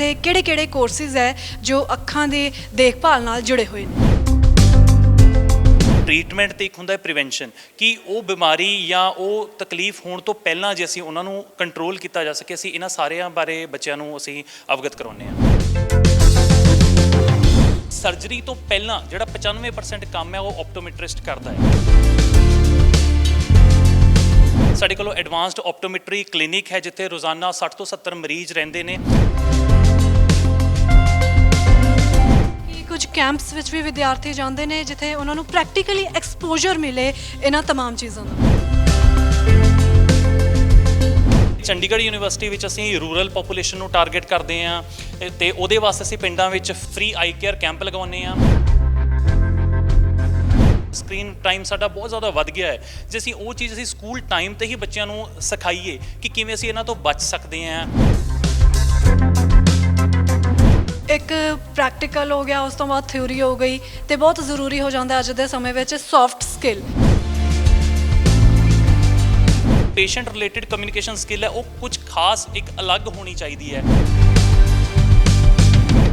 ਇੱਥੇ ਕਿਹੜੇ-ਕਿਹੜੇ ਕੋਰਸਿਸ ਹੈ ਜੋ ਅੱਖਾਂ ਦੀ ਦੇਖਭਾਲ ਨਾਲ ਜੁੜੇ ਹੋਏ ਨੇ? ਟ੍ਰੀਟਮੈਂਟ ਤੇ ਇੱਕ ਹੁੰਦਾ ਹੈ ਪ੍ਰੀਵੈਂਸ਼ਨ ਕਿ ਉਹ ਬਿਮਾਰੀ ਜਾਂ ਉਹ ਤਕਲੀਫ ਹੋਣ ਤੋਂ ਪਹਿਲਾਂ ਜੇ ਅਸੀਂ ਉਹਨਾਂ ਨੂੰ ਕੰਟਰੋਲ ਕੀਤਾ ਜਾ ਸਕੇ, ਅਸੀਂ ਇਹਨਾਂ ਸਾਰਿਆਂ ਬਾਰੇ ਬੱਚਿਆਂ ਨੂੰ ਅਸੀਂ ਅਵਗਤ ਕਰਾਉਂਦੇ ਹਾਂ। ਸਰਜਰੀ ਤੋਂ ਪਹਿਲਾਂ ਜਿਹੜਾ 95% ਕੰਮ ਹੈ, ਉਹ ਆਪਟੋਮੈਟ੍ਰਿਸਟ ਕਰਦਾ ਹੈ। ਸਾਡੇ ਕੋਲ ਐਡਵਾਂਸਡ ਆਪਟੋਮੈਟਰੀ ਕਲੀਨਿਕ ਹੈ, ਜਿੱਥੇ ਰੋਜ਼ਾਨਾ 60 ਤੋਂ 70 ਮਰੀਜ਼ ਰਹਿੰਦੇ ਨੇ। ਕੁਝ ਕੈਂਪਸ ਵਿੱਚ ਵੀ ਵਿਦਿਆਰਥੀ ਜਾਂਦੇ ਨੇ ਜਿੱਥੇ ਉਹਨਾਂ ਨੂੰ ਪ੍ਰੈਕਟੀਕਲੀ ਐਕਸਪੋਜ਼ਰ ਮਿਲੇ ਇਹਨਾਂ तमाम ਚੀਜ਼ਾਂ ਦਾ ਚੰਡੀਗੜ੍ਹ ਯੂਨੀਵਰਸਿਟੀ ਵਿੱਚ ਅਸੀਂ ਰੂਰਲ ਪੋਪੂਲੇਸ਼ਨ ਨੂੰ ਟਾਰਗੇਟ ਕਰਦੇ ਹਾਂ ਤੇ ਉਹਦੇ ਵਾਸਤੇ ਅਸੀਂ ਪਿੰਡਾਂ ਵਿੱਚ ਫ੍ਰੀ ਆਈ ਕੇਅਰ ਕੈਂਪ ਲਗਾਉਂਦੇ ਹਾਂ ਸਕਰੀਨ ਟਾਈਮ ਸਾਡਾ ਬਹੁਤ ਜ਼ਿਆਦਾ ਵੱਧ ਗਿਆ ਹੈ ਜੇ ਅਸੀਂ ਉਹ ਚੀਜ਼ ਅਸੀਂ ਸਕੂਲ ਟਾਈਮ ਤੇ ਹੀ ਬੱਚਿਆਂ ਨੂੰ ਸਿਖਾਈਏ ਕਿ ਕਿਵੇਂ ਅਸੀਂ ਇਹਨਾਂ ਤੋਂ ਬਚ ਸਕਦੇ ਹਾਂ ਇੱਕ ਪ੍ਰੈਕਟੀਕਲ ਹੋ ਗਿਆ ਉਸ ਤੋਂ ਬਾਅਦ ਥਿਊਰੀ ਹੋ ਗਈ ਤੇ ਬਹੁਤ ਜ਼ਰੂਰੀ ਹੋ ਜਾਂਦਾ ਅੱਜ ਦੇ ਸਮੇਂ ਵਿੱਚ soft skill patient related communication skill ਹੈ ਉਹ ਕੁਝ ਖਾਸ ਇੱਕ ਅਲੱਗ ਹੋਣੀ ਚਾਹੀਦੀ ਹੈ।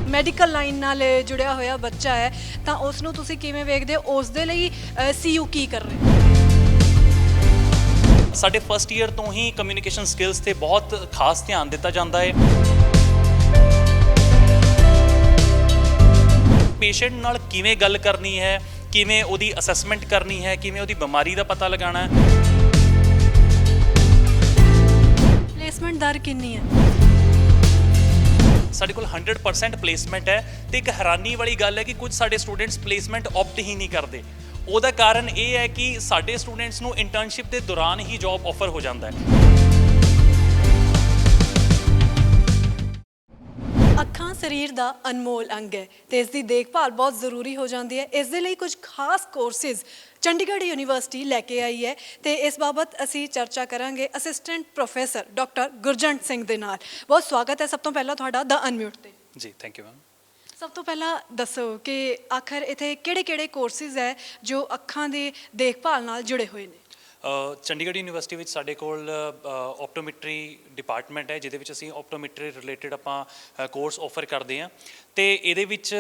ਮੈਡੀਕਲ ਲਾਈਨ ਨਾਲ ਜੁੜਿਆ ਹੋਇਆ ਬੱਚਾ ਹੈ ਤਾਂ ਉਸ ਨੂੰ ਤੁਸੀਂ ਕਿਵੇਂ ਵੇਖਦੇ ਹੋ? ਉਸ ਦੇ ਲਈ ਸੀਯੂ ਕੀ ਕਰ ਰਿਹਾ ਸਾਡੇ ਫਰਸਟ ਈਅਰ ਤੋਂ ਹੀ ਕਮਿਊਨੀਕੇਸ਼ਨ ਸਕਿੱਲਸ ਤੇ ਬਹੁਤ ਖਾਸ ਧਿਆਨ ਦਿੱਤਾ ਜਾਂਦਾ ਹੈ। ਪੇਸ਼ੈਂਟ ਨਾਲ ਕਿਵੇਂ ਗੱਲ ਕਰਨੀ ਹੈ ਕਿਵੇਂ ਉਹਦੀ ਅਸੈਸਮੈਂਟ ਕਰਨੀ ਹੈ ਕਿਵੇਂ ਉਹਦੀ ਬਿਮਾਰੀ ਦਾ ਪਤਾ ਲਗਾਉਣਾ ਹੈ? ਪਲੇਸਮੈਂਟ ਦਰ ਕਿੰਨੀ ਹੈ? ਸਾਡੇ ਕੋਲ 100% ਪਲੇਸਮੈਂਟ ਹੈ ਤੇ ਇੱਕ ਹੈਰਾਨੀ ਵਾਲੀ ਗੱਲ ਹੈ ਕਿ ਕੁਝ ਸਾਡੇ ਸਟੂਡੈਂਟਸ ਪਲੇਸਮੈਂਟ ਆਪਟ ਹੀ ਨਹੀਂ ਕਰਦੇ। ਉਹਦਾ ਕਾਰਨ ਇਹ ਹੈ ਕਿ ਸਾਡੇ ਸਟੂਡੈਂਟਸ ਨੂੰ ਇੰਟਰਨਸ਼ਿਪ ਦੇ ਦੌਰਾਨ ਹੀ ਜੌਬ ਆਫਰ ਹੋ ਜਾਂਦਾ ਹੈ। ਅੱਖਾਂ ਸਰੀਰ ਦਾ ਅਨਮੋਲ ਅੰਗ ਹੈ ਤੇ ਇਸ ਦੀ ਦੇਖਭਾਲ ਬਹੁਤ ਜ਼ਰੂਰੀ ਹੋ ਜਾਂਦੀ ਹੈ। ਇਸ ਦੇ ਲਈ ਕੁਝ ਖਾਸ ਕੋਰਸਿਸ ਚੰਡੀਗੜ੍ਹ ਯੂਨੀਵਰਸਿਟੀ ਲੈ ਕੇ ਆਈ ਹੈ ਤੇ ਇਸ ਬਾਬਤ ਅਸੀਂ ਚਰਚਾ ਕਰਾਂਗੇ assistant professor doctor Gurjant Singh ਦੇ ਨਾਲ। ਬਹੁਤ ਸਵਾਗਤ ਹੈ ਸਭ ਤੋਂ ਪਹਿਲਾਂ ਤੁਹਾਡਾ ਦਾ ਅਨਮਿਊਟ ਤੇ। ਜੀ ਥੈਂਕ ਯੂ ਮੈਮ ਸਭ ਤੋਂ ਪਹਿਲਾਂ ਦੱਸੋ ਕਿ ਆਖਰ ਇੱਥੇ ਕਿਹੜੇ-ਕਿਹੜੇ ਕੋਰਸਿਸ ਹੈ ਜੋ ਅੱਖਾਂ ਦੀ ਦੇਖਭਾਲ ਨਾਲ ਜੁੜੇ ਹੋਏ ਨੇ? ਚੰਡੀਗੜ੍ਹ ਯੂਨੀਵਰਸਿਟੀ ਵਿੱਚ ਸਾਡੇ ਕੋਲ ਆਪਟੋਮੈਟਰੀ ਡਿਪਾਰਟਮੈਂਟ ਹੈ, ਜਿਹਦੇ ਵਿੱਚ ਅਸੀਂ ਆਪਟੋਮੈਟਰੀ ਰਿਲੇਟਡ ਆਪਾਂ ਕੋਰਸ ਆਫਰ ਕਰਦੇ ਹਾਂ। ਤੇ ਇਹਦੇ ਵਿੱਚ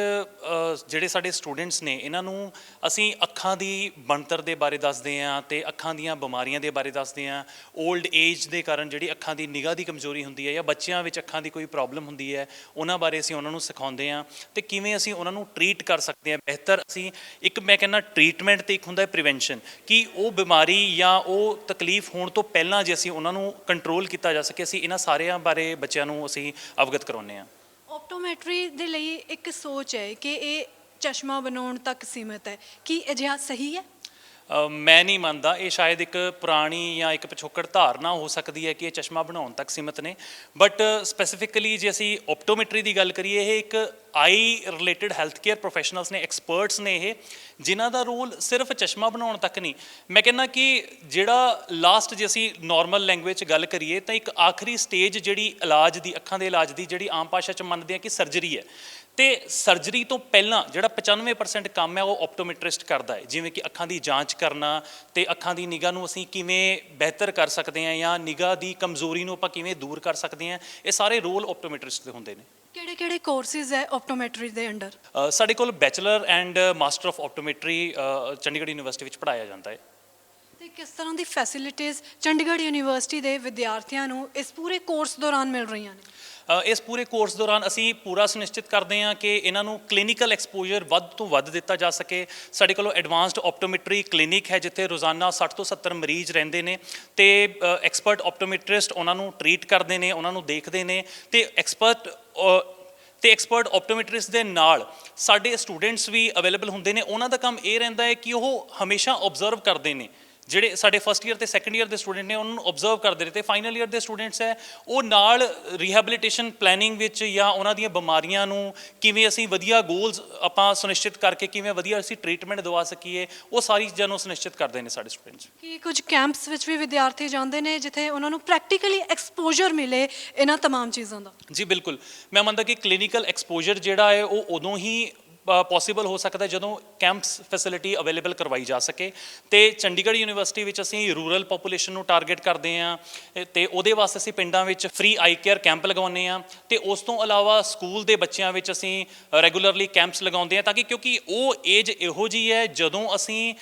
ਜਿਹੜੇ ਸਾਡੇ ਸਟੂਡੈਂਟਸ ਨੇ, ਇਹਨਾਂ ਨੂੰ ਅਸੀਂ ਅੱਖਾਂ ਦੀ ਬਣਤਰ ਦੇ ਬਾਰੇ ਦੱਸਦੇ ਹਾਂ ਤੇ ਅੱਖਾਂ ਦੀਆਂ ਬਿਮਾਰੀਆਂ ਦੇ ਬਾਰੇ ਦੱਸਦੇ ਹਾਂ। 올ਡ ਏਜ ਦੇ ਕਾਰਨ ਜਿਹੜੀ ਅੱਖਾਂ ਦੀ ਨਿਗਾਹ ਦੀ ਕਮਜ਼ੋਰੀ ਹੁੰਦੀ ਹੈ ਜਾਂ ਬੱਚਿਆਂ ਵਿੱਚ ਅੱਖਾਂ ਦੀ ਕੋਈ ਪ੍ਰੋਬਲਮ ਹੁੰਦੀ ਹੈ, ਉਹਨਾਂ ਬਾਰੇ ਅਸੀਂ ਉਹਨਾਂ ਨੂੰ ਸਿਖਾਉਂਦੇ ਹਾਂ। ਤੇ ਕਿਵੇਂ ਅਸੀਂ ਉਹਨਾਂ ਨੂੰ ਟਰੀਟ ਕਰ ਸਕਦੇ ਹਾਂ, ਬਿਹਤਰ ਅਸੀਂ, ਇੱਕ ਮੈਂ ਕਹਿੰਦਾ ਟਰੀਟਮੈਂਟ ਤੇ ਇੱਕ ਹੁੰਦਾ ਹੈ ਪ੍ਰੀਵੈਂਸ਼ਨ ਕਿ ਉਹ ਬਿਮਾਰੀ ਜਾਂ ਉਹ ਤਕਲੀਫ ਹੋਣ ਤੋਂ ਪਹਿਲਾਂ ਜੇ ਅਸੀਂ ਉਹਨਾਂ ਨੂੰ ਕੰਟਰੋਲ ਕੀਤਾ ਜਾ ਸਕੇ, ਅਸੀਂ ਇਹਨਾਂ ਸਾਰਿਆਂ ਬਾਰੇ ਬੱਚਿਆਂ ਨੂੰ ਅਸੀਂ ਅਵਗਤ ਕਰਾਉਂਦੇ ਹਾਂ। ਆਪਟੋਮੈਟਰੀ ਦੇ ਲਈ ਇੱਕ ਸੋਚ ਹੈ ਕਿ ਇਹ ਚਸ਼ਮਾ ਬਣਾਉਣ ਤੱਕ ਸੀਮਿਤ ਹੈ। ਕੀ ਅਜਿਹਾ ਸਹੀ ਹੈ? ਮੈਂ ਨਹੀਂ ਮੰਨਦਾ। ਇਹ ਸ਼ਾਇਦ ਇੱਕ ਪੁਰਾਣੀ ਜਾਂ ਇੱਕ ਪਿਛੋਕੜ ਧਾਰਨਾ ਹੋ ਸਕਦੀ ਹੈ ਕਿ ਇਹ ਚਸ਼ਮਾ ਬਣਾਉਣ ਤੱਕ ਸੀਮਤ ਨੇ। ਬਟ ਸਪੈਸੀਫਿਕਲੀ ਜੇ ਅਸੀਂ ਆਪਟੋਮੈਟਰੀ ਦੀ ਗੱਲ ਕਰੀਏ, ਇਹ ਇੱਕ eye related health care professionals ਨੇ ਐਕਸਪਰਟਸ ਨੇ ਇਹ, ਜਿਨ੍ਹਾਂ ਦਾ ਰੋਲ ਸਿਰਫ ਚਸ਼ਮਾ ਬਣਾਉਣ ਤੱਕ ਨਹੀਂ। ਮੈਂ ਕਹਿੰਦਾ ਕਿ ਜਿਹੜਾ ਲਾਸਟ ਜੇ ਅਸੀਂ ਨਾਰਮਲ ਲੈਂਗੁਏਜ 'ਚ ਗੱਲ ਕਰੀਏ, ਤਾਂ ਇੱਕ ਆਖਰੀ ਸਟੇਜ ਜਿਹੜੀ ਇਲਾਜ ਦੀ, ਅੱਖਾਂ ਦੇ ਇਲਾਜ ਦੀ ਜਿਹੜੀ ਆਮ ਭਾਸ਼ਾ 'ਚ ਮੰਨਦੇ ਆ ਕਿ ਸਰਜਰੀ ਹੈ ਤੇ ਸਰਜਰੀ ਤੋਂ ਪਹਿਲਾਂ ਜਿਹੜਾ 95% ਕੰਮ ਹੈ ਉਹ ਆਪਟੋਮੈਟ੍ਰਿਸਟ ਕਰਦਾ ਹੈ। ਜਿਵੇਂ ਕਿ ਅੱਖਾਂ ਦੀ ਜਾਂਚ ਕਰਨਾ ਤੇ ਅੱਖਾਂ ਦੀ ਨਿਗਾਹ ਨੂੰ ਅਸੀਂ ਕਿਵੇਂ ਬਿਹਤਰ ਕਰ ਸਕਦੇ ਹਾਂ ਜਾਂ ਨਿਗਾਹ ਦੀ ਕਮਜ਼ੋਰੀ ਨੂੰ ਆਪਾਂ ਕਿਵੇਂ ਦੂਰ ਕਰ ਸਕਦੇ ਹਾਂ ਇਹ ਸਾਰੇ ਰੋਲ ਆਪਟੋਮੈਟ੍ਰਿਸਟ ਦੇ ਹੁੰਦੇ ਨੇ। ਕਿਹੜੇ-ਕਿਹੜੇ ਕੋਰਸਿਸ ਹੈ ਆਪਟੋਮੈਟਰੀ ਦੇ ਅੰਡਰ? ਸਾਡੇ ਕੋਲ bachelor and master of optometry Chandigarh university ਵਿੱਚ ਪੜਾਇਆ ਜਾਂਦਾ ਹੈ। ਤੇ ਕਿਸ ਤਰ੍ਹਾਂ ਦੀ ਫੈਸਿਲਿਟੀਆਂ ਚੰਡੀਗੜ੍ਹ ਯੂਨੀਵਰਸਿਟੀ ਦੇ ਵਿਦਿਆਰਥੀਆਂ ਨੂੰ ਇਸ ਪੂਰੇ ਕੋਰਸ ਦੌਰਾਨ ਮਿਲ ਰਹੀਆਂ ਨੇ? ਇਸ ਪੂਰੇ ਕੋਰਸ ਦੌਰਾਨ ਅਸੀਂ ਪੂਰਾ ਸੁਨਿਸ਼ਚਿਤ ਕਰਦੇ ਹਾਂ ਕਿ ਇਹਨਾਂ ਨੂੰ ਕਲੀਨਿਕਲ ਐਕਸਪੋਜ਼ਰ ਵੱਧ ਤੋਂ ਵੱਧ ਦਿੱਤਾ ਜਾ ਸਕੇ। ਸਾਡੇ ਕੋਲ ਐਡਵਾਂਸਡ ਆਪਟੋਮੈਟਰੀ ਕਲੀਨਿਕ ਹੈ ਜਿੱਥੇ ਰੋਜ਼ਾਨਾ 60 ਤੋਂ 70 ਮਰੀਜ਼ ਰਹਿੰਦੇ ਨੇ ਤੇ ਐਕਸਪਰਟ ਆਪਟੋਮੈਟ੍ਰਿਸਟ ਉਹਨਾਂ ਨੂੰ ਟਰੀਟ ਕਰਦੇ ਨੇ, ਉਹਨਾਂ ਨੂੰ ਦੇਖਦੇ ਨੇ ਤੇ ਐਕਸਪਰਟ ਤੇ ਐਕਸਪਰਟ ਆਪਟੋਮੈਟ੍ਰਿਸਟ ਦੇ ਨਾਲ ਸਾਡੇ ਸਟੂਡੈਂਟਸ ਵੀ ਅਵੇਲੇਬਲ ਹੁੰਦੇ ਨੇ। ਉਹਨਾਂ ਦਾ ਕੰਮ ਇਹ ਰਹਿੰਦਾ ਹੈ ਕਿ ਉਹ ਹਮੇਸ਼ਾ ਆਬਜ਼ਰਵ ਕਰਦੇ ਨੇ। ਜਿਹੜੇ ਸਾਡੇ ਫਸਟ ਈਅਰ ਤੇ ਸੈਕੰਡ ਈਅਰ ਦੇ ਸਟੂਡੈਂਟ ਨੇ ਉਹਨਾਂ ਨੂੰ ਆਬਜ਼ਰਵ ਕਰਦੇ ਰਹੇ ਤੇ ਫਾਈਨਲ ਈਅਰ ਦੇ ਸਟੂਡੈਂਟਸ ਹੈ ਉਹ ਨਾਲ ਰੀਹੈਬਿਲਿਟੇਸ਼ਨ ਪਲੈਨਿੰਗ ਵਿੱਚ ਜਾਂ ਉਹਨਾਂ ਦੀਆਂ ਬਿਮਾਰੀਆਂ ਨੂੰ ਕਿਵੇਂ ਅਸੀਂ ਵਧੀਆ ਗੋਲਸ ਆਪਾਂ ਸੁਨਿਸ਼ਚਿਤ ਕਰਕੇ ਕਿਵੇਂ ਵਧੀਆ ਅਸੀਂ ਟ੍ਰੀਟਮੈਂਟ ਦਵਾ ਸਕੀਏ ਉਹ ਸਾਰੀ ਚੀਜ਼ਾਂ ਨੂੰ ਸੁਨਿਸ਼ਚਿਤ ਕਰਦੇ ਨੇ ਸਾਡੇ ਸਟੂਡੈਂਟਸ ਕੀ ਕੁਝ ਕੈਂਪਸ ਵਿੱਚ ਵੀ ਵਿਦਿਆਰਥੀ ਜਾਂਦੇ ਨੇ ਜਿੱਥੇ ਉਹਨਾਂ ਨੂੰ ਪ੍ਰੈਕਟੀਕਲੀ ਐਕਸਪੋਜ਼ਰ ਮਿਲੇ ਇਹਨਾਂ तमाम ਚੀਜ਼ਾਂ ਦਾ ਜੀ ਬਿਲਕੁਲ ਮੈਂ ਮੰਨਦਾ ਕਿ ਕਲੀਨਿਕਲ ਐਕਸਪੋਜ਼ਰ ਜਿਹੜਾ ਹੈ ਉਹ ਉਦੋਂ ਹੀ ਪੋਸੀਬਲ ਹੋ ਸਕਦਾ ਜਦੋਂ ਕੈਂਪਸ ਫੈਸਿਲਿਟੀ ਅਵੇਲੇਬਲ ਕਰਵਾਈ ਜਾ ਸਕੇ। ਤੇ ਚੰਡੀਗੜ੍ਹ ਯੂਨੀਵਰਸਿਟੀ ਵਿੱਚ ਅਸੀਂ ਰੂਰਲ ਪੋਪੂਲੇਸ਼ਨ ਨੂੰ ਟਾਰਗੇਟ ਕਰਦੇ ਹਾਂ ਇਹ ਤੇ ਉਹਦੇ ਵਾਸਤੇ ਅਸੀਂ ਪਿੰਡਾਂ ਵਿੱਚ ਫ੍ਰੀ ਆਈ ਕੇਅਰ ਕੈਂਪ ਲਗਾਉਂਦੇ ਹਾਂ। ਤੇ ਉਸ ਤੋਂ ਇਲਾਵਾ ਸਕੂਲ ਦੇ ਬੱਚਿਆਂ ਵਿੱਚ ਅਸੀਂ ਰੈਗੂਲਰਲੀ ਕੈਂਪਸ ਲਗਾਉਂਦੇ ਹਾਂ ਤਾਂ ਕਿ ਕਿਉਂਕਿ ਉਹ ਏਜ ਇਹੋ ਜੀ ਹੈ ਜਦੋਂ ਅਸੀਂ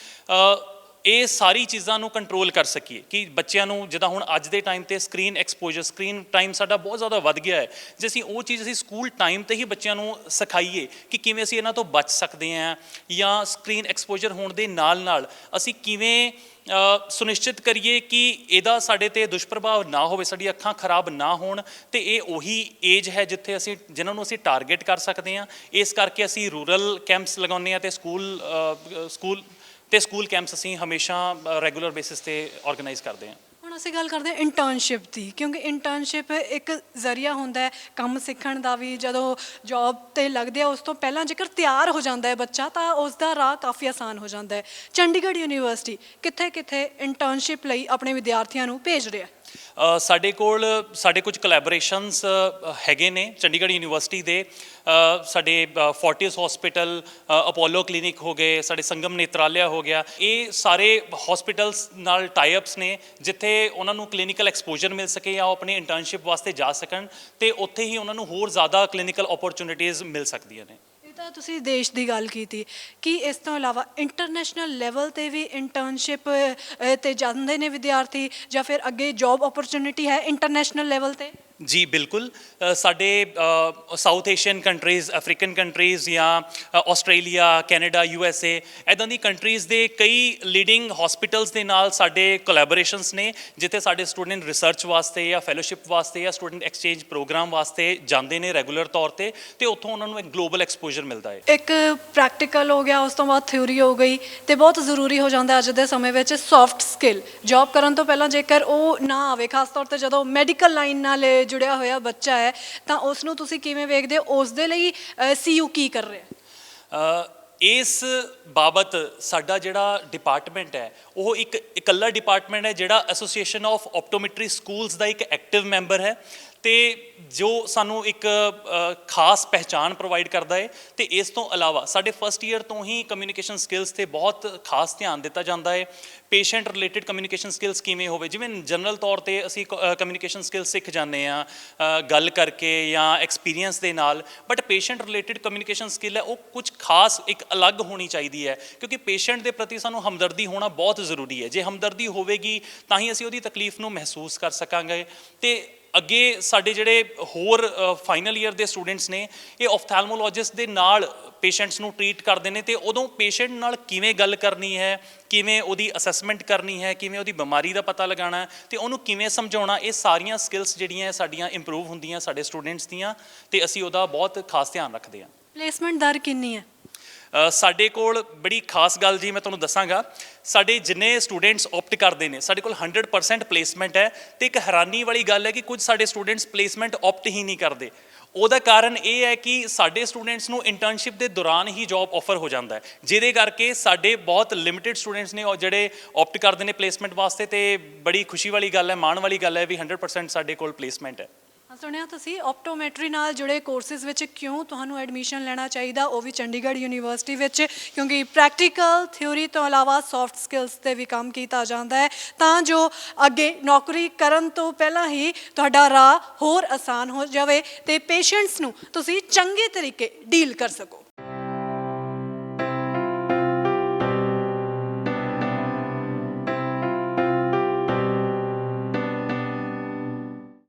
ਇਹ ਸਾਰੀ ਚੀਜ਼ਾਂ ਨੂੰ ਕੰਟਰੋਲ ਕਰ ਸਕੀਏ ਕਿ ਬੱਚਿਆਂ ਨੂੰ ਜਿੱਦਾਂ ਹੁਣ ਅੱਜ ਦੇ ਟਾਈਮ ਤੇ ਸਕਰੀਨ ਐਕਸਪੋਜ਼ਰ ਸਕਰੀਨ ਟਾਈਮ ਸਾਡਾ ਬਹੁਤ ਜ਼ਿਆਦਾ ਵੱਧ ਗਿਆ ਹੈ। ਜੇ ਅਸੀਂ ਉਹ ਚੀਜ਼ ਅਸੀਂ ਸਕੂਲ ਟਾਈਮ ਤੇ ਹੀ ਬੱਚਿਆਂ ਨੂੰ ਸਿਖਾਈਏ ਕਿ ਕਿਵੇਂ ਅਸੀਂ ਇਹਨਾਂ ਤੋਂ ਬਚ ਸਕਦੇ ਹਾਂ ਜਾਂ ਸਕਰੀਨ ਐਕਸਪੋਜ਼ਰ ਹੋਣ ਦੇ ਨਾਲ ਨਾਲ ਅਸੀਂ ਕਿਵੇਂ ਸੁਨਿਸ਼ਚਿਤ ਕਰੀਏ ਕਿ ਇਹਦਾ ਸਾਡੇ ਤੇ ਦੁਸ਼ਪ੍ਰਭਾਵ ਨਾ ਹੋਵੇ ਸਾਡੀ ਅੱਖਾਂ ਖਰਾਬ ਨਾ ਹੋਣ ਤੇ ਇਹ ਉਹੀ ਏਜ ਹੈ ਜਿੱਥੇ ਅਸੀਂ, ਜਿਨ੍ਹਾਂ ਨੂੰ ਅਸੀਂ ਟਾਰਗੇਟ ਕਰ ਸਕਦੇ ਹਾਂ। ਇਸ ਕਰਕੇ ਅਸੀਂ ਰੂਰਲ ਕੈਂਪਸ ਲਗਾਉਂਦੇ ਹਾਂ ਤੇ ਸਕੂਲ ਸਕੂਲ ਤੇ ਸਕੂਲ ਕੈਂਪਸ ਅਸੀਂ ਹਮੇਸ਼ਾ ਰੈਗੂਲਰ ਬੇਸਿਸ ਤੇ ਆਰਗੇਨਾਈਜ਼ ਕਰਦੇ ਹਾਂ। ਹੁਣ ਅਸੀਂ ਗੱਲ ਕਰਦੇ ਹਾਂ ਇੰਟਰਨਸ਼ਿਪ ਦੀ, ਕਿਉਂਕਿ ਇੰਟਰਨਸ਼ਿਪ ਇੱਕ ਜ਼ਰੀਆ ਹੁੰਦਾ ਹੈ ਕੰਮ ਸਿੱਖਣ ਦਾ ਵੀ, ਜਦੋਂ ਜੌਬ ਤੇ ਲੱਗਦੇ ਆ ਉਸ ਤੋਂ ਪਹਿਲਾਂ ਜੇਕਰ ਤਿਆਰ ਹੋ ਜਾਂਦਾ ਹੈ ਬੱਚਾ, ਤਾਂ ਉਸ ਦਾ ਰਾਹ ਕਾਫੀ ਆਸਾਨ ਹੋ ਜਾਂਦਾ ਹੈ। ਚੰਡੀਗੜ੍ਹ ਯੂਨੀਵਰਸਿਟੀ ਕਿੱਥੇ ਕਿੱਥੇ ਇੰਟਰਨਸ਼ਿਪ ਲਈ ਆਪਣੇ ਵਿਦਿਆਰਥੀਆਂ ਨੂੰ ਭੇਜ ਰਿਹਾ ਹੈ? ਸਾਡੇ ਕੋਲ, ਸਾਡੇ ਕੁਝ ਕੋਲੈਬੋਰੇਸ਼ਨਸ ਹੈਗੇ ਨੇ ਚੰਡੀਗੜ੍ਹ ਯੂਨੀਵਰਸਿਟੀ ਦੇ। ਸਾਡੇ ਫੋਰਟਿਸ ਹਸਪੀਟਲ ਅਪੋਲੋ ਕਲੀਨਿਕ ਹੋ ਗਏ, ਸਾਡੇ ਸੰਗਮ ਨੇਤਰਾਲਿਆ ਹੋ ਗਿਆ। ਇਹ ਸਾਰੇ ਹਸਪੀਟਲਸ ਨਾਲ ਟਾਈ ਅਪਸ ਨੇ, ਜਿੱਥੇ ਉਹਨਾਂ ਨੂੰ ਕਲੀਨਿਕਲ ਐਕਸਪੋਜ਼ਰ ਮਿਲ ਸਕੇ ਜਾਂ ਉਹ ਆਪਣੀ ਇੰਟਰਨਸ਼ਿਪ ਵਾਸਤੇ ਜਾ ਸਕਣ ਤੇ ਉੱਥੇ ਹੀ ਉਹਨਾਂ ਨੂੰ ਹੋਰ ਜ਼ਿਆਦਾ ਕਲੀਨਿਕਲ ਓਪਰਚੁਨਿਟੀਜ਼ ਮਿਲ ਸਕਦੀਆਂ ਨੇ। ਤਾਂ ਤੁਸੀਂ ਦੇਸ਼ ਦੀ ਗੱਲ ਕੀਤੀ, ਕਿ ਇਸ ਤੋਂ ਇਲਾਵਾ ਇੰਟਰਨੈਸ਼ਨਲ ਲੈਵਲ ਤੇ ਵੀ ਇੰਟਰਨਸ਼ਿਪ ਤੇ ਜਾਂਦੇ ਨੇ ਵਿਦਿਆਰਥੀ ਜਾਂ ਫਿਰ ਅੱਗੇ ਜੌਬ ਓਪਰਚੁਨਿਟੀ ਹੈ ਇੰਟਰਨੈਸ਼ਨਲ ਲੈਵਲ ਤੇ? ਜੀ, ਬਿਲਕੁਲ। ਸਾਡੇ South Asian countries African countries ਜਾਂ Australia Canada U S A ਇਦਾਂ ਦੀ ਕੰਟਰੀਜ਼ ਦੇ ਕਈ ਲੀਡਿੰਗ ਹਸਪੀਟਲਸ ਦੇ ਨਾਲ ਸਾਡੇ ਕੋਲੈਬੋਰੇਸ਼ਨਸ ਨੇ, ਜਿੱਥੇ ਸਾਡੇ ਸਟੂਡੈਂਟ ਰਿਸਰਚ ਵਾਸਤੇ ਜਾਂ ਫੈਲੋਸ਼ਿਪ ਵਾਸਤੇ ਜਾਂ ਸਟੂਡੈਂਟ ਐਕਸਚੇਂਜ ਪ੍ਰੋਗਰਾਮ ਵਾਸਤੇ ਜਾਂਦੇ ਨੇ ਰੈਗੂਲਰ ਤੌਰ ਤੇ ਤੇ ਉੱਥੋਂ ਉਹਨਾਂ ਨੂੰ ਇੱਕ ਗਲੋਬਲ ਐਕਸਪੋਜ਼ਰ ਮਿਲਦਾ ਹੈ ਇੱਕ ਪ੍ਰੈਕਟੀਕਲ ਹੋ ਗਿਆ, ਉਸ ਤੋਂ ਬਾਅਦ ਥਿਊਰੀ ਹੋ ਗਈ, ਤੇ ਬਹੁਤ ਜ਼ਰੂਰੀ ਹੋ ਜਾਂਦਾ ਅੱਜ ਦੇ ਸਮੇਂ ਵਿੱਚ ਸੌਫਟ ਸਕਿੱਲ ਜੌਬ ਕਰਨ ਤੋਂ ਪਹਿਲਾਂ ਜੇਕਰ ਉਹ ਨਾ ਆਵੇ, ਖਾਸ ਤੌਰ ਤੇ ਜਦੋਂ ਮੈਡੀਕਲ ਲਾਈਨ ਨਾਲ ਜੁੜਿਆ ਹੋਇਆ ਬੱਚਾ ਹੈ, ਤਾਂ ਉਸ ਨੂੰ ਤੁਸੀਂ ਕਿਵੇਂ ਵੇਖਦੇ ਹੋ? ਉਸ ਦੇ ਲਈ ਸੀਯੂ ਕੀ ਕਰ ਰਿਹਾ? ਹੈ ਇਸ ਬਾਬਤ ਸਾਡਾ ਜਿਹੜਾ ਡਿਪਾਰਟਮੈਂਟ ਹੈ, ਉਹ ਇੱਕ ਇਕੱਲਾ ਡਿਪਾਰਟਮੈਂਟ ਹੈ ਜਿਹੜਾ ਐਸੋਸੀਏਸ਼ਨ ਆਫ ਆਪਟੋਮੈਟਰੀ ਸਕੂਲਸ ਦਾ ਇੱਕ ਐਕਟਿਵ ਮੈਂਬਰ ਹੈ। ਤੇ ਜੋ ਸਾਨੂੰ ਇੱਕ ਖਾਸ ਪਹਿਚਾਨ ਪ੍ਰੋਵਾਈਡ ਕਰਦਾ ਹੈ ਤੇ ਇਸ ਤੋਂ ਇਲਾਵਾ ਸਾਡੇ ਫਰਸਟ ਈਅਰ ਤੋਂ ਹੀ ਕਮਿਊਨੀਕੇਸ਼ਨ ਸਕਿੱਲਸ ਤੇ ਬਹੁਤ ਖਾਸ ਧਿਆਨ ਦਿੱਤਾ ਜਾਂਦਾ ਹੈ ਪੇਸ਼ੈਂਟ ਰਿਲੇਟਡ ਕਮਿਊਨੀਕੇਸ਼ਨ ਸਕਿੱਲਸ ਕਿਵੇਂ ਹੋਵੇ? ਜਿਵੇਂ ਜਨਰਲ ਤੌਰ ਤੇ ਅਸੀਂ ਕਮਿਊਨੀਕੇਸ਼ਨ ਸਕਿੱਲ ਸਿੱਖ ਜਾਂਦੇ ਆ ਗੱਲ ਕਰਕੇ ਜਾਂ ਐਕਸਪੀਰੀਅੰਸ ਦੇ ਨਾਲ but patient related communication skill ਹੈ, ਉਹ ਕੁਝ ਖਾਸ ਇੱਕ ਅਲੱਗ ਹੋਣੀ ਚਾਹੀਦੀ ਹੈ, ਕਿਉਂਕਿ ਪੇਸ਼ੈਂਟ ਦੇ ਪ੍ਰਤੀ ਸਾਨੂੰ ਹਮਦਰਦੀ ਹੋਣਾ ਬਹੁਤ ਜ਼ਰੂਰੀ ਹੈ। ਜੇ ਹਮਦਰਦੀ ਹੋਵੇਗੀ, ਤਾਂ ਹੀ ਅਸੀਂ ਉਹਦੀ ਤਕਲੀਫ ਨੂੰ ਮਹਿਸੂਸ ਕਰ ਸਕਾਂਗੇ। ਤੇ ਅੱਗੇ ਸਾਡੇ ਜਿਹੜੇ ਹੋਰ ਫਾਈਨਲ ਈਅਰ ਦੇ ਸਟੂਡੈਂਟਸ ਨੇ, ਇਹ ਆਪਥੈਲਮੋਲੋਜਿਸਟ ਦੇ ਨਾਲ ਪੇਸ਼ੈਂਟਸ ਨੂੰ ਟਰੀਟ ਕਰਦੇ ਨੇ ਤੇ ਉਦੋਂ ਪੇਸ਼ੈਂਟ ਨਾਲ ਕਿਵੇਂ ਗੱਲ ਕਰਨੀ ਹੈ, ਕਿਵੇਂ ਉਹਦੀ ਅਸੈਸਮੈਂਟ ਕਰਨੀ ਹੈ, ਕਿਵੇਂ ਉਹਦੀ ਬਿਮਾਰੀ ਦਾ ਪਤਾ ਲਗਾਉਣਾ ਹੈ ਤੇ ਉਹਨੂੰ ਕਿਵੇਂ ਸਮਝਾਉਣਾ, ਇਹ ਸਾਰੀਆਂ ਸਕਿੱਲਸ ਜਿਹੜੀਆਂ ਸਾਡੀਆਂ ਇੰਪਰੂਵ ਹੁੰਦੀਆਂ ਸਾਡੇ ਸਟੂਡੈਂਟਸ ਦੀਆਂ ਤੇ ਅਸੀਂ ਉਹਦਾ ਬਹੁਤ ਖਾਸ ਧਿਆਨ ਰੱਖਦੇ ਹਾਂ। ਪਲੇਸਮੈਂਟ ਦਰ ਕਿੰਨੀ ਹੈ? ਸਾਡੇ ਕੋਲ ਬੜੀ ਖਾਸ ਗੱਲ ਜੀ ਮੈਂ ਤੁਹਾਨੂੰ ਦੱਸਾਂਗਾ। ਸਾਡੇ ਜਿੰਨੇ ਸਟੂਡੈਂਟਸ ਆਪਟ ਕਰਦੇ ਨੇ, ਸਾਡੇ ਕੋਲ 100% ਪਲੇਸਮੈਂਟ ਹੈ ਤੇ ਇੱਕ ਹੈਰਾਨੀ ਵਾਲੀ ਗੱਲ ਹੈ ਕਿ ਕੁਝ ਸਾਡੇ ਸਟੂਡੈਂਟਸ ਪਲੇਸਮੈਂਟ ਆਪਟ ਹੀ ਨਹੀਂ ਕਰਦੇ। ਉਹਦਾ ਕਾਰਨ ਇਹ ਹੈ ਕਿ ਸਾਡੇ ਸਟੂਡੈਂਟਸ ਨੂੰ ਇੰਟਰਨਸ਼ਿਪ ਦੇ ਦੌਰਾਨ ਹੀ ਜੌਬ ਆਫਰ ਹੋ ਜਾਂਦਾ ਹੈ, ਜਿਹਦੇ ਕਰਕੇ ਸਾਡੇ ਬਹੁਤ ਲਿਮਿਟਿਡ ਸਟੂਡੈਂਟਸ ਨੇ ਜਿਹੜੇ ਆਪਟ ਕਰਦੇ ਨੇ ਪਲੇਸਮੈਂਟ ਵਾਸਤੇ ਤੇ ਬੜੀ ਖੁਸ਼ੀ ਵਾਲੀ ਗੱਲ ਹੈ, ਮਾਣ ਵਾਲੀ ਗੱਲ ਹੈ ਵੀ 100% ਸਾਡੇ ਕੋਲ ਪਲੇਸਮੈਂਟ ਹੈ। ਸੁਣਿਆ ਤੁਸੀਂ ਆਪਟੋਮੈਟਰੀ ਨਾਲ ਜੁੜੇ ਕੋਰਸਿਸ ਵਿੱਚ ਕਿਉਂ ਤੁਹਾਨੂੰ ਐਡਮਿਸ਼ਨ ਲੈਣਾ ਚਾਹੀਦਾ? ਉਹ ਵੀ ਚੰਡੀਗੜ੍ਹ ਯੂਨੀਵਰਸਿਟੀ ਵਿੱਚ, ਕਿਉਂਕਿ ਪ੍ਰੈਕਟੀਕਲ ਥਿਉਰੀ ਤੋਂ ਇਲਾਵਾ ਸੌਫਟ ਸਕਿੱਲਸ ਤੇ ਵੀ ਕੰਮ ਕੀਤਾ ਜਾਂਦਾ ਹੈ। ਤਾਂ ਜੋ ਅੱਗੇ ਨੌਕਰੀ ਕਰਨ ਤੋਂ ਪਹਿਲਾਂ ਹੀ ਤੁਹਾਡਾ ਰਾਹ ਹੋਰ ਆਸਾਨ ਹੋ ਜਾਵੇ ਤੇ ਪੇਸ਼ੈਂਟਸ ਨੂੰ ਤੁਸੀਂ ਚੰਗੇ ਤਰੀਕੇ ਡੀਲ ਕਰ ਸਕੋ।